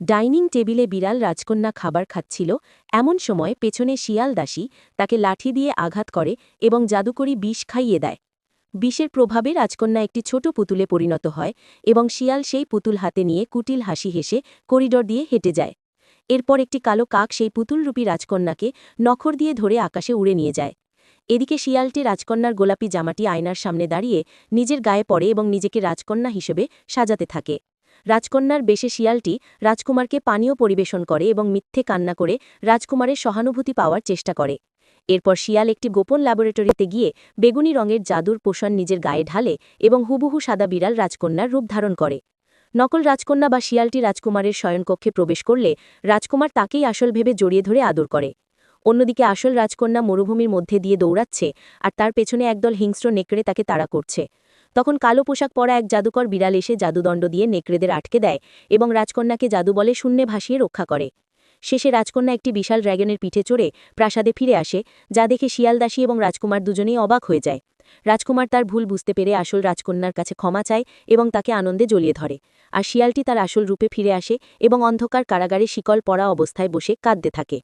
Dining টেবিলে বিড়াল রাজকন্যা খাবার খাচ্ছিল, এমন সময় পেছনে শিয়াল দাসী তাকে লাঠি দিয়ে আঘাত করে এবং জাদুকরি বিষ খাইয়ে দেয়। বিষের প্রভাবে রাজকন্যা একটি ছোট পুতুলে পরিণত হয় এবং শিয়াল সেই পুতুল হাতে নিয়ে কুটিল হাসি হেসে করিডর দিয়ে হেঁটে যায়। এরপর একটি কালো কাক সেই পুতুলরূপী রাজকন্যাকে নখর দিয়ে ধরে আকাশে উড়ে নিয়ে যায়। এদিকে শিয়ালটি রাজকন্যার গোলাপি জামাটি আয়নার সামনে দাঁড়িয়ে নিজের গায়ে পড়ে এবং নিজেকে রাজকন্যা হিসেবে সাজাতে থাকে। রাজকন্যার বেশে শিয়ালটি রাজকুমারকে পানীয় পরিবেশন করে এবং মিথ্যে কান্না করে রাজকুমারের সহানুভূতি পাওয়ার চেষ্টা করে। এরপর শিয়াল একটি গোপন ল্যাবরেটরিতে গিয়ে বেগুনি রঙের জাদুর পোষণ নিজের গায়ে ঢালে এবং হুবহু সাদা বিড়াল রাজকন্যার রূপ ধারণ করে। নকল রাজকন্যা বা শিয়ালটি রাজকুমারের শয়নকক্ষে প্রবেশ করলে রাজকুমার তাকেই আসল ভেবে জড়িয়ে ধরে আদর করে। অন্যদিকে আসল রাজকন্যা মরুভূমির মধ্যে দিয়ে দৌড়াচ্ছে আর তার পেছনে একদল হিংস্র নেকড়ে তাকে তাড়া করছে। তখন কালো পোশাক পরা এক জাদুকর বিড়াল এসে জাদুদণ্ড দিয়ে নেকড়েদের আটকে দেয় এবং রাজকন্যাকে জাদু বলে শূন্যে ভাসিয়ে রক্ষা করে। শেষে রাজকন্যা একটি বিশাল ড্র্যাগনের পিঠে চড়ে প্রাসাদে ফিরে আসে, যা দেখে শিয়ালদাসী এবং রাজকুমার দুজনেই অবাক হয়ে যায়। রাজকুমার তার ভুল বুঝতে পেরে আসল রাজকন্যার কাছে ক্ষমা চায় এবং তাকে আনন্দে জ্বলিয়ে ধরে। আর শিয়ালটি তার আসল রূপে ফিরে আসে এবং অন্ধকার কারাগারে শিকল পরা অবস্থায় বসে কাঁদতে থাকে।